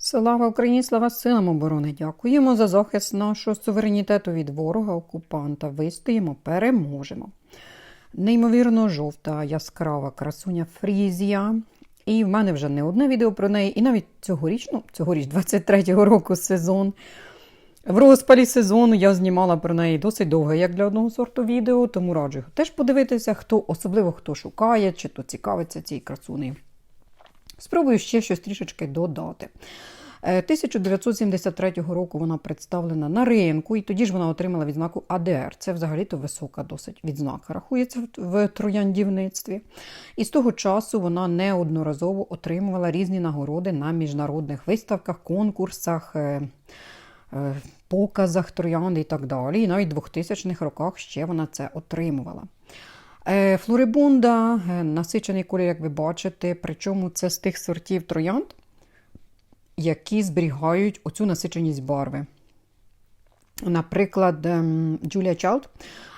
Слава Україні, слава силам оборони! Дякуємо за захист нашого суверенітету від ворога, окупанта. Вистоїмо, переможемо. Неймовірно жовта, яскрава красуня Фрізія. І в мене вже не одне відео про неї, і навіть цьогоріч, ну, цьогоріч, 23-го року сезон. В розпалі сезону я знімала про неї досить довго, як для одного сорту відео, тому раджу його теж подивитися, хто, особливо хто шукає, чи то цікавиться цією красунею. Спробую ще щось трішечки додати. Е, 1973 року вона представлена на ринку, і тоді ж вона отримала відзнаку АДР. Це взагалі-то висока досить відзнака, рахується в- в трояндівництві. І з того часу вона неодноразово отримувала різні нагороди на міжнародних виставках, конкурсах. е, е, Показах троянди і так далі. І навіть в 2000-х роках ще вона це отримувала. Е, Флорибунда, е, насичений колір, як ви бачите, причому це з тих сортів троянд, які зберігають оцю насиченість барви. Наприклад, ем, Julia Child,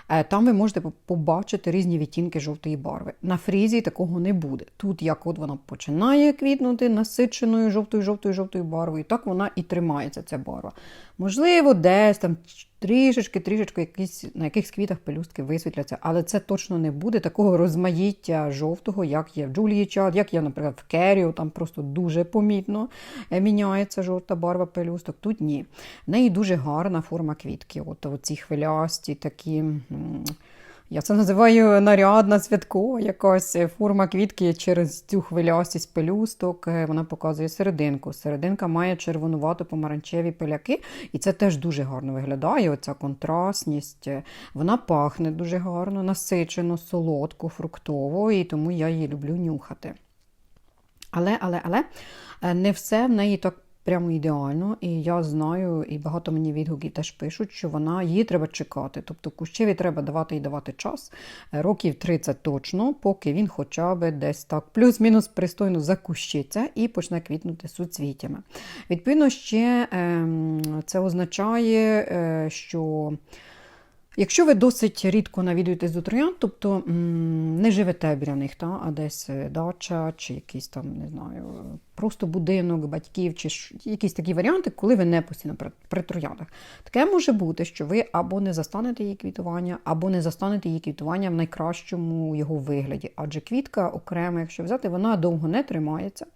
е, там ви можете побачити різні відтінки жовтої барви. На фрізі такого не буде. Тут, як от вона починає квітнути насиченою жовтою, жовтою, жовтою барвою, так вона і тримається, ця барва. Можливо, десь там трішечки, трішечки якісь, на якихось квітах пелюстки висвітляться, але це точно не буде такого розмаїття жовтого, як є в Джулії Чад, як є, наприклад, в Керіо, там просто дуже помітно е, міняється жовта барва пелюсток. Тут ні. В неї дуже гарна форма квітки. От оці хвилясті, такі. Я це називаю нарядна святкова якась форма квітки через цю хвилястість пелюсток. е, Вона показує серединку. Серединка має червонувато помаранчеві пиляки, і це теж дуже гарно виглядає. Оця контрастність. Е, Вона пахне дуже гарно, насичено, солодко, фруктово, і тому я її люблю нюхати. Але, але, але е, не все в неї так прямо ідеально. І я знаю, і багато мені відгуків теж пишуть, що вона її треба чекати. Тобто кущеві треба давати і давати час, е, років 30 точно, поки він хоча б десь так плюс-мінус пристойно закущиться і почне квітнути суцвітями. Відповідно, ще ем, це означає, е, що. Якщо ви досить рідко навідуєтесь до троянд, тобто не живете біля них, та, а десь е, дача, чи якийсь там, не знаю, просто будинок батьків, чи якісь такі варіанти, коли ви не постійно при, при трояндах. Таке може бути, що ви або не застанете її квітування, або не застанете її квітування в найкращому його вигляді. Адже квітка окрема, якщо взяти, вона довго не тримається.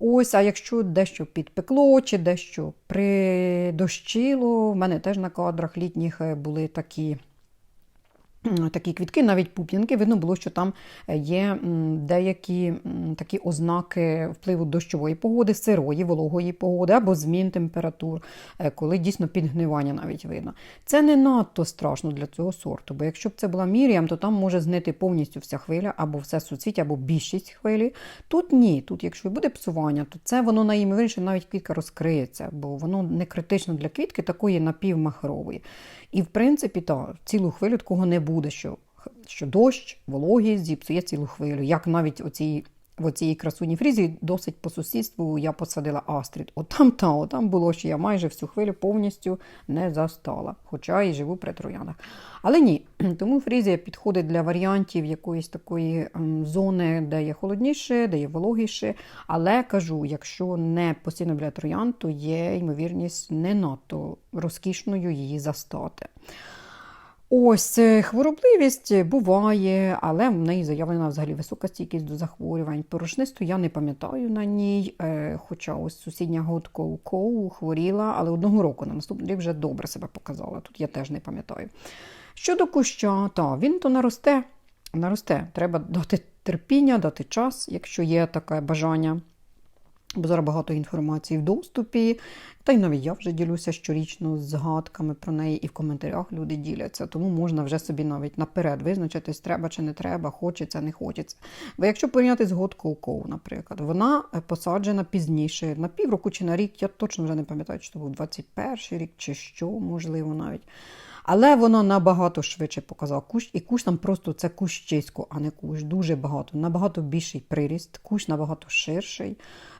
Ось, а якщо дещо підпекло чи дещо придощило, в мене теж на кадрах літніх е, були такі. Такі квітки, навіть пуп'янки, видно було, що там е, є деякі такі ознаки впливу дощової погоди, сирої, вологої погоди або змін температур, е, коли дійсно підгнивання навіть видно. Це не надто страшно для цього сорту, бо якщо б це була міріям, то там може знити повністю вся хвиля, або все суцвіття, або більшість хвилі. Тут ні. Тут, якщо буде псування, то це воно найімовірніше навіть квітка розкриється, бо воно не критично для квітки такої напівмахрової. І в принципі, та, цілу хвилю такого не буде, що, що дощ, вологість зіпсує цілу хвилю. Як навіть оцій, в оцій красуні фрізі досить по сусідству я посадила астрід. От там та, от було, що я майже всю хвилю повністю не застала, хоча і живу при троянах. Але ні, тому фрізія підходить для варіантів якоїсь такої зони, де є холодніше, де є вологіше. Але кажу, якщо не постійно біля троян, то є ймовірність не надто розкішною її застати. Ось е, хворобливість буває, але в неї заявлена взагалі висока стійкість до захворювань. Порошнисту я не пам'ятаю на ній, е, хоча ось сусідня Готко Коу хворіла, але одного року на наступний рік вже добре себе показала. Тут я теж не пам'ятаю. Щодо куща, та він то наросте. Наросте. Треба дати терпіння, дати час, якщо є таке бажання. Бо зараз багато інформації в доступі, та й навіть я вже ділюся щорічно згадками про неї, і в коментарях люди діляться. Тому можна вже собі навіть наперед визначитись, треба чи не треба, хочеться, не хочеться. Бо якщо порівняти з Годкою Коу, наприклад, вона е, посаджена пізніше, на півроку чи на рік, я точно вже не пам'ятаю, чи це був 21 рік, чи що, можливо, навіть. Але вона набагато швидше показала кущ, і кущ там просто це кущисько, а не кущ. Дуже багато, набагато більший приріст, кущ набагато ширший.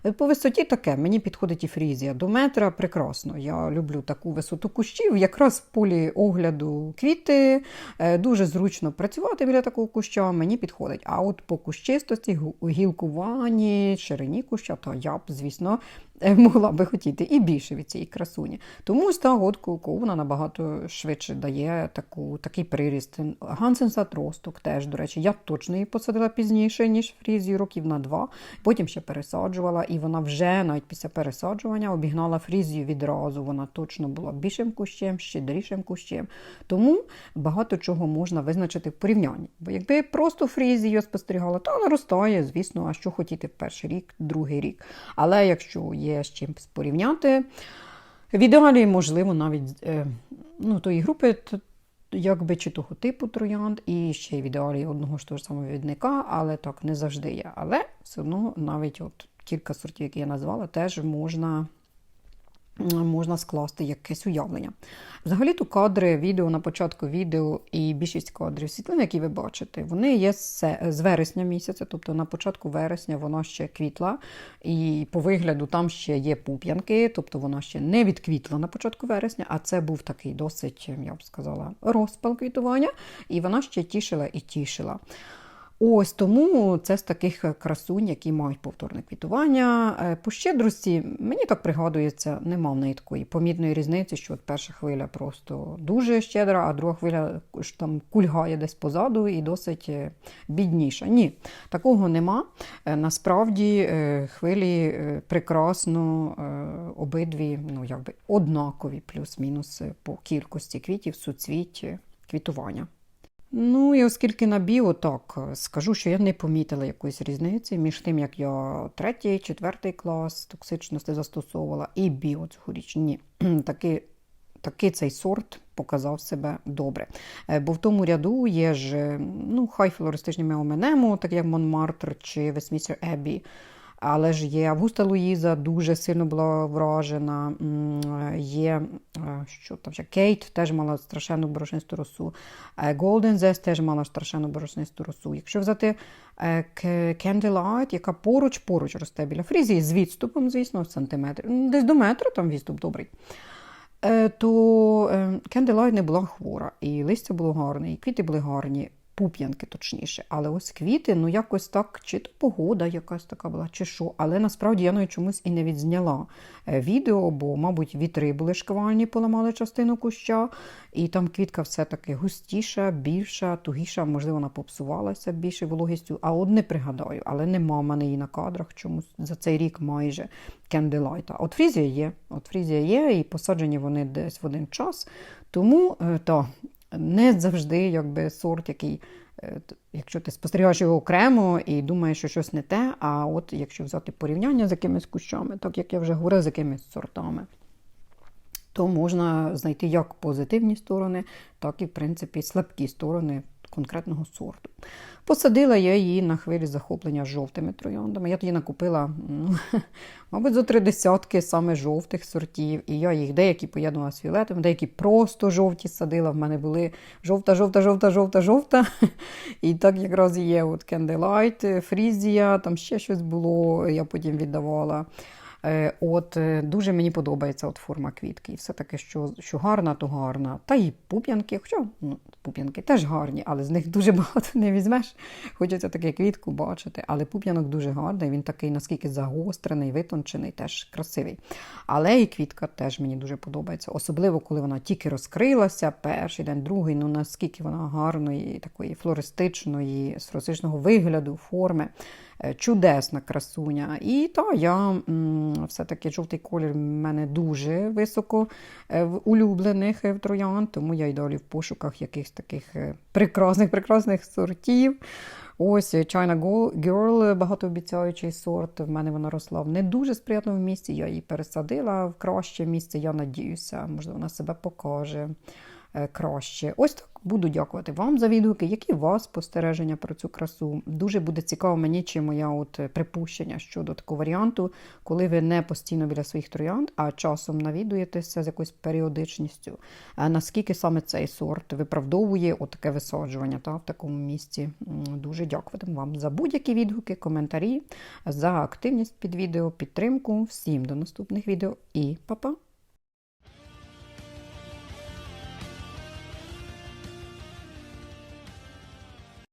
Е, По висоті таке, мені підходить і фрізія. До метра прекрасно. Я люблю таку висоту кущів. Якраз в полі огляду квіти. е, Дуже зручно працювати біля такого куща, мені підходить. А от по кущистості, гілкуванні, ширині куща, то я б, звісно, могла би хотіти і більше від цієї красуні. Тому ось та годку вона набагато швидше дає таку, такий приріст. Гансен Сатросток теж, до речі, я точно її посадила пізніше, ніж фрізію, років на два. Потім ще пересаджувала, і вона вже навіть після пересаджування обігнала фрізію відразу. Вона точно була більшим кущем, щедрішим кущем. Тому багато чого можна визначити в порівнянні. Бо якби просто фрізію спостерігала, то наростає, звісно, а що хотіти в перший рік, другий рік. Але якщо є з чим порівняти, в ідеалі, можливо, навіть е, ну, тої групи, то, якби чи того типу троянд, і ще в ідеалі одного ж того ж самого відника, але так не завжди є. Але все одно навіть от кілька сортів, які я назвала, теж можна можна скласти якесь уявлення. Взагалі-то кадри відео на початку відео і більшість кадрів світлин, які ви бачите, вони є з вересня місяця, тобто на початку вересня вона ще квітла, і по вигляду там ще є пуп'янки, тобто вона ще не відквітла на початку вересня, а це був такий досить, я б сказала, розпал квітування, і вона ще тішила і тішила. Ось тому це з таких красунь, які мають повторне квітування. Е, по щедрості, мені так пригадується, нема в неї такої помітної різниці, що от перша хвиля просто дуже щедра, а друга хвиля там кульгає десь позаду і досить е, бідніша. Ні, такого нема. Е, насправді хвилі прекрасно обидві, ну якби однакові, плюс-мінус по кількості квітів, суцвіть квітування. Ну, і оскільки на біо, так, скажу, що я не помітила якоїсь різниці між тим, як я третій, четвертий клас токсичності застосовувала, і біо цьогоріч. Ні. Таки, таки цей сорт показав себе добре. Е, бо в тому ряду є ж ну, хай флористичні меоменему, так як Монмартр чи Вестмістер Еббі. Але ж є Августа Луїза, дуже сильно була вражена. Є е, що там ще, Кейт теж мала страшенну борошнисту росу. Golden Zest теж мала страшенну борошнисту росу. Якщо взяти е, Candlelight, яка поруч-поруч росте біля фрізії, з відступом, звісно, сантиметр, десь до метра там відступ добрий. Е, то Candlelight не була хвора, і листя було гарне, і квіти були гарні пуп'янки, точніше. Але ось квіти, ну якось так, чи то погода якась така була, чи що. Але насправді я навіть чомусь і не відзняла е, відео, бо, мабуть, вітри були шквальні, поламали частину куща, і там квітка все-таки густіша, більша, тугіша, можливо, вона попсувалася більше вологістю. А от не пригадаю, але нема в мене її на кадрах чомусь за цей рік майже кенделайта. От фрізія є, от фрізія є, і посаджені вони десь в один час. Тому, е, та, не завжди якби сорт, який, е, якщо ти спостерігаєш його окремо і думаєш, що щось не те, а от якщо взяти порівняння з якимись кущами, так як я вже говорила, з якимись сортами, то можна знайти як позитивні сторони, так і, в принципі, слабкі сторони конкретного сорту. Посадила я її на хвилі захоплення жовтими трояндами. Я тоді накупила, мабуть, зо три десятки саме жовтих сортів. І я їх деякі поєднувала з фіолетом, деякі просто жовті садила. В мене були жовта, жовта, жовта, жовта, жовта. І так якраз є от Candlelight, Фрізія, там ще щось було, я потім віддавала. Е, от е, Дуже мені подобається от форма квітки. І все-таки, що що гарна, то гарна. Та і пуп'янки, хоча ну, пуп'янки теж гарні, але з них дуже багато не візьмеш. Хочеться таке квітку бачити. Але пуп'янок дуже гарний, він такий, наскільки загострений, витончений, теж красивий. Але і квітка теж мені дуже подобається. Особливо, коли вона тільки розкрилася, перший день, другий, ну наскільки вона гарної, такої флористичної, з флористичного вигляду, форми. Е, чудесна красуня. І та я все-таки жовтий колір в мене дуже високо е, в улюблених е, в троян, тому я й далі в пошуках якихось таких прекрасних прекрасних сортів. Ось China Girl, багатообіцяючий сорт. В мене вона росла в не дуже сприятному місці. Я її пересадила в краще місце. Я надіюся, можливо, вона себе покаже. Е, краще. Ось так буду дякувати вам за відгуки, які у вас спостереження про цю красу. Дуже буде цікаво мені, чи моя от припущення щодо такого варіанту, коли ви не постійно біля своїх троянд, а часом навідуєтеся з якоюсь періодичністю. Наскільки саме цей сорт виправдовує таке висаджування та, в такому місці. Дуже дякувати вам за будь-які відгуки, коментарі, за активність під відео, підтримку. Всім до наступних відео і па-па!